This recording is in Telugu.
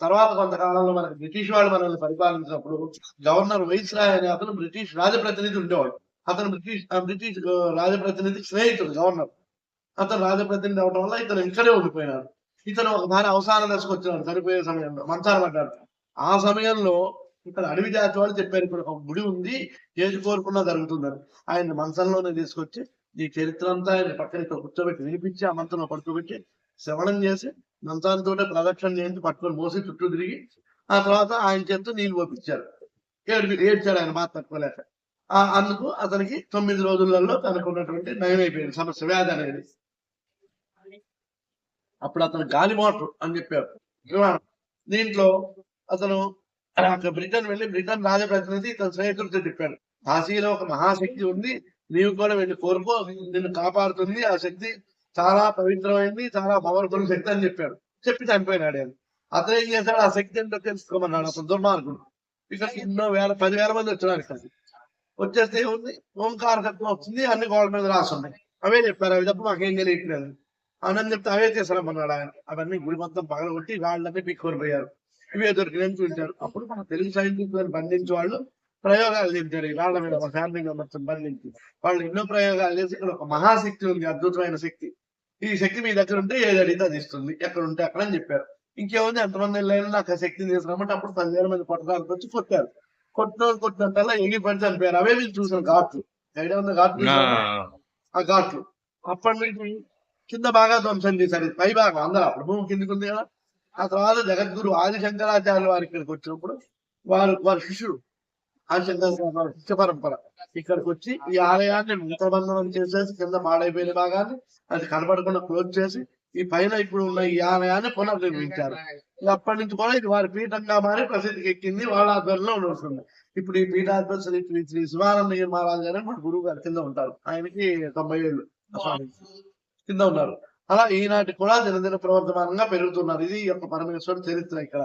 తర్వాత కొంతకాలంలో మనకి బ్రిటిష్ వాళ్ళు మనల్ని పరిపాలించినప్పుడు గవర్నర్ వైస్ రాయ్ అనే అతను బ్రిటిష్ రాజప్రతినిధి ఉండేవాడు. అతను బ్రిటిష్ బ్రిటిష్ రాజప్రతినిధి స్నేహితుడు గవర్నర్. అతను రాజప్రతినిధి అవడం వల్ల ఇతను ఇక్కడే ఉండిపోయినాడు. ఇతను ఒక దాని అవసాన దశకు వచ్చినాడు సరిపోయే సమయంలో మంచాన పడ్డాడు. ఆ సమయంలో ఇక్కడ అడవి జాతి వాళ్ళు చెప్పారు ఇక్కడ ఒక గుడి ఉంది ఏది కోరుకున్నా జరుగుతుందని. ఆయన మంచంలోనే తీసుకొచ్చి ఈ చరిత్ర అంతా ఆయన పక్కన ఇక్కడ కూర్చోబెట్టి వినిపించి ఆ మంచంలో పడుకోబెట్టి శ్రవణం చేసి నంతాలతో ప్రదక్షిణ చేయించి పట్టుకొని మోసి చుట్టూ తిరిగి ఆ తర్వాత ఆయన చేత నీళ్ళు పోపించారు ఏడు ఏడ్చాడు ఆయన బాధ తట్టుకోలేక. లేక అందుకు అతనికి తొమ్మిది రోజులలో తనకు ఉన్నటువంటి నయమైపోయింది సమస్య వ్యాధి అనేది. అప్పుడు అతను గాలి మోటార్ అని చెప్పారు. దీంట్లో అతను బ్రిటన్ వెళ్ళి బ్రిటన్ రాజప్రతినిధి తన స్నేహితుడితో చెప్పాడు. కాశీలో ఒక మహాశక్తి ఉంది నీవు కూడా వెళ్ళి కోరుకో నిన్ను కాపాడుతుంది ఆ శక్తి చాలా పవిత్రమైంది చాలా పవర్ఫుల్ శక్తి అని చెప్పాడు. చెప్పి చనిపోయినాడు ఆయన అతను ఏం చేశాడు? ఆ శక్తి ఏంటో తెలుసుకోమన్నాడు అతను దుర్మార్గుడు. ఇక్కడ ఎన్నో వేల పదివేల మంది వచ్చినారు ఇక్కడ. వచ్చేస్తే ఏముంది? ఓంకార శబ్దం వస్తుంది అన్ని గోడ మీద రాస్తున్నాయి అవే చెప్పారు అవి తప్ప మాకేం తెలియట్లేదు. అని చెప్తే అవే చేశారమ్మన్నాడు ఆయన. అవన్నీ గుడి మొత్తం పగలగొట్టి వాళ్ళన్నీ పిక్కుకొనిపోయారు ఇవే దొరికినని చూపించారు. అప్పుడు మన తెలుగు సైంటిస్టులను బంధించి వాళ్ళు ప్రయోగాలు చేశారు. ఈ వాళ్ళ మీద ఒక ఫ్యామిలీ మెంబర్స్ బంధించి వాళ్ళు ఎన్నో ప్రయోగాలు చేసి ఇక్కడ ఒక మహాశక్తి ఉంది అద్భుతమైన శక్తి. ఈ శక్తి మీ దగ్గర ఉంటే ఏది అడిగితే అది ఇస్తుంది. ఎక్కడ ఉంటే అక్కడ అని చెప్పారు. ఇంకేముంది? ఎంతమంది వెళ్ళారు నాకు ఆ శక్తిని తీసుకురామంటే అప్పుడు పదివేల మంది కొట్టడానికి వచ్చి కొట్టారు. కొట్టిన కొట్టినంతల్లా ఎగి పడి చనిపోయారు. అవే మీరు చూసిన ఘాట్లు. ఐడియా ఉంది ఘాట్లు? ఆ, ఘాట్లు. అప్పటి నుంచి కింద బాగా ధ్వంసం చేశారు. పై భాగం అందరూ అప్పుడు భూమి కిందికి ఉంది కదా. ఆ తర్వాత జగద్గురు ఆదిశంకరాచార్యులు వారి ఇక్కడికి వచ్చినప్పుడు వారు వారి శిష్యుడు శిష్య పరంపర ఇక్కడికి వచ్చి ఈ ఆలయాన్ని నూతబంధనం చేసేసి కింద పాడైపోయిన భాగాన్ని అది కనబడకుండా క్లోజ్ చేసి ఈ పైన ఇప్పుడు ఉన్న ఈ ఆలయాన్ని పునర్నిర్మించారు. అప్పటి నుంచి కూడా ఇది వారి పీఠంగా మారి ప్రసిద్ధికి ఎక్కింది వాళ్ళ ఆధ్వర్యంలో ఉంటుంది ఇప్పుడు ఈ పీఠాధిపతి శ్రీ శ్రీ శ్రీ శివానందగిరి మహారాజు గారు మన గురువు గారు కింద ఉంటారు. ఆయనకి తొంభై ఏళ్ళు. కింద ఉన్నారు. అలా ఈనాటి కూడా దినదిన ప్రవర్తమానంగా పెరుగుతున్నారు. ఇది యొక్క పరమేశ్వరుడు చరిత్ర ఇక్కడ.